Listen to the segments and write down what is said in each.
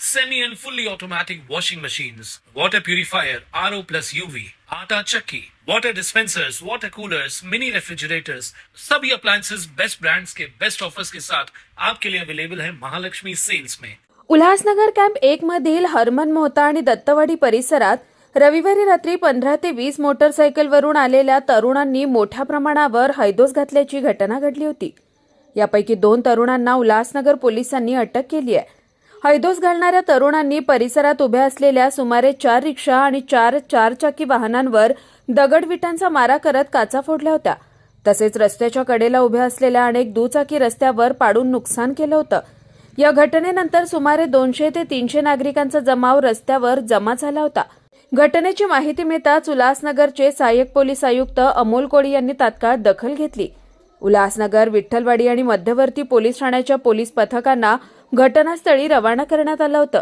semi and fully automatic washing machines, water purifier, RO plus UV, आटा चक्की, water dispensers, water coolers, mini refrigerators, सभी appliances best brands के best offers के साथ आपके लिए अवेलेबल है महालक्ष्मी सेल्स में उल्हासनगर कॅम्प एक मधील हरमन मोहता आणि दत्तवाडी परिसरात रविवारी रात्री पंधरा ते वीस मोटरसायकलवरून आलेल्या तरुणांनी मोठ्या प्रमाणावर हैदोस घातल्याची घटना घडली होती. यापैकी दोन तरुणांना उल्हासनगर पोलिसांनी अटक केली आहे. हैदोस घालणाऱ्या तरुणांनी परिसरात उभ्या असलेल्या सुमारे चार रिक्षा आणि चार चारचाकी वाहनांवर दगडविटांचा मारा करत काचा फोडल्या होत्या. तसेच रस्त्याच्या कडेला उभ्या असलेल्या अनेक दुचाकी रस्त्यावर पाडून नुकसान केलं होतं. या घटनेनंतर सुमारे दोनशे ते तीनशे नागरिकांचा जमाव रस्त्यावर जमा झाला होता. घटनेची माहिती मिळताच उल्हासनगरचे सहाय्यक पोलीस आयुक्त अमोल कोळी यांनी तात्काळ दखल घेतली. उल्हासनगर विठ्ठलवाडी आणि मध्यवर्ती पोलीस ठाण्याच्या पोलीस पथकांना घटनास्थळी रवाना करण्यात आलं होतं.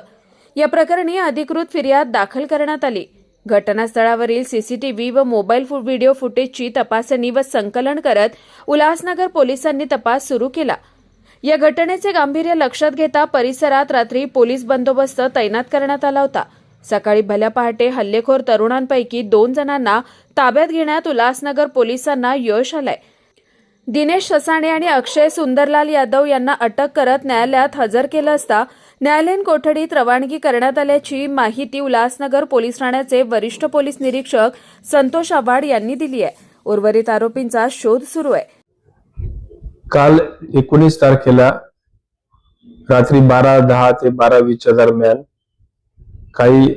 या प्रकरणी अधिकृत फिर्याद दाखल करण्यात आली. घटनास्थळावरील सीसीटीव्ही व मोबाईल फु- व्हिडिओ फुटेजची तपासणी व संकलन करत उल्हासनगर पोलिसांनी तपास सुरू केला. या घटनेचे गांभीर्य लक्षात घेता परिसरात रात्री पोलीस बंदोबस्त तैनात करण्यात आला होता. सकाळी भल्या पहाटे हल्लेखोर तरुणांपैकी दोन जणांना ताब्यात घेण्यात उल्हासनगर पोलिसांना यश आलंय. दिनेश ससाणे आणि अक्षय सुंदरलाल यादव यांना अटक करत न्यायालयात हजर केलं असता न्यायालयीन कोठडीत रवानगी करण्यात आल्याची माहिती उल्हासनगर पोलीस ठाण्याचे वरिष्ठ पोलीस निरीक्षक संतोष आव्हाड यांनी दिली आहे. उर्वरित आरोपींचा शोध सुरू आहे. काल एकोणीस तारखेला रात्री बारा दहा ते बारा वीसच्या दरम्यान काही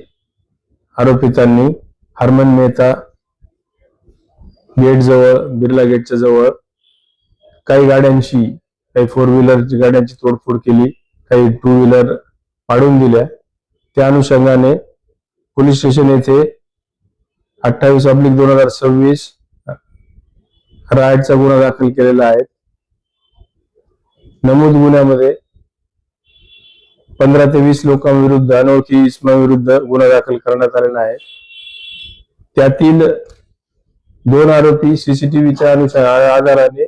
आरोपितांनी हरमन मेहता गेट जवळ बिर्ला गेटच्या जवळ काही गाड्यांशी काही फोर व्हीलर गाड्यांची तोडफोड केली काही टू व्हीलर पाडून दिल्या. त्या अनुषंगाने पोलीस स्टेशन येथे अठ्ठावीस अब्लिक दोन हजार सव्वीस रायटचा गुन्हा दाखल केलेला आहे. नमूद गुन्ह्यामध्ये पंधरा ते वीस लोकांविरुद्ध अनोळखी इसमाविरुद्ध गुन्हा दाखल करण्यात आलेला आहे. त्यातील दोन आरोपी सीसीटीव्हीच्या अनुसार आधाराने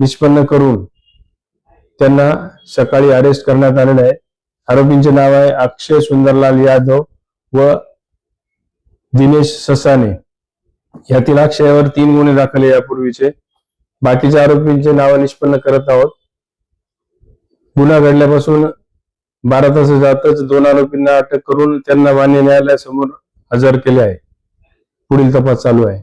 निष्पन्न करून त्यांना सकाळी अरेस्ट करण्यात आलेलं आहे. आरोपींचे नाव आहे अक्षय सुंदरलाल यादव व दिनेश ससाने. यातील अक्षयावर तीन गुन्हे दाखल आहे यापूर्वीचे. बाकीच्या आरोपींचे नाव निष्पन्न करत आहोत. गुन्हा घडल्यापासून बारा तास जातच दोन आरोपींना अटक करून त्यांना मान्य न्यायालयासमोर हजर केले आहे. पुढील तपास चालू आहे.